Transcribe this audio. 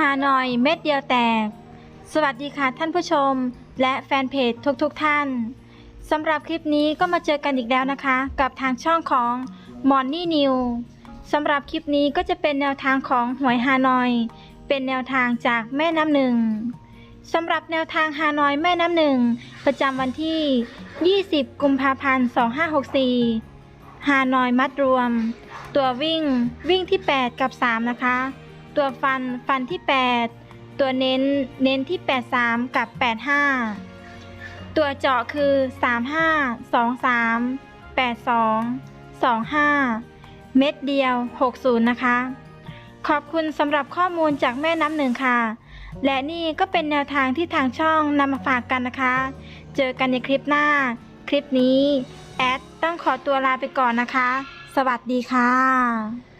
ฮานอยเม็ดเดียวแตก สวัสดีค่ะท่านผู้ชม และแฟนเพจทุกๆทท่านสำหรับคลิปนี้ก็มาเจอกันอีกแล้วนะคะ กับทางช่องของมอนนี่นิวสำหรับคลิปนี้ก็จะเป็นแนวทางของหวยฮานอย เป็นแนวทางจากแม่น้ำหนึ่งสำหรับแนวทางฮานอยแม่น้ำหนึ่งประจำวันที่ 20 กุมภาพันธ์ 2564 ฮานอยมัดรวม ตัววิ่งวิ่งที่ 8 กับ 3 นะคะ ตัวฟันฟันที่ 8 ตัวเน้นเน้นที่ 83 กับ 85 ตัวเจาะคือ 35 23 82 25 เม็ดเดียว 60 นะคะ ขอบคุณสำหรับข้อมูลจากแม่น้ำหนึ่งค่ะ และนี่ก็เป็นแนวทางที่ทางช่องนำมาฝากกันนะคะ เจอกันในคลิปหน้า คลิปนี้ แอดต้องขอตัวลาไปก่อนนะคะ สวัสดีค่ะ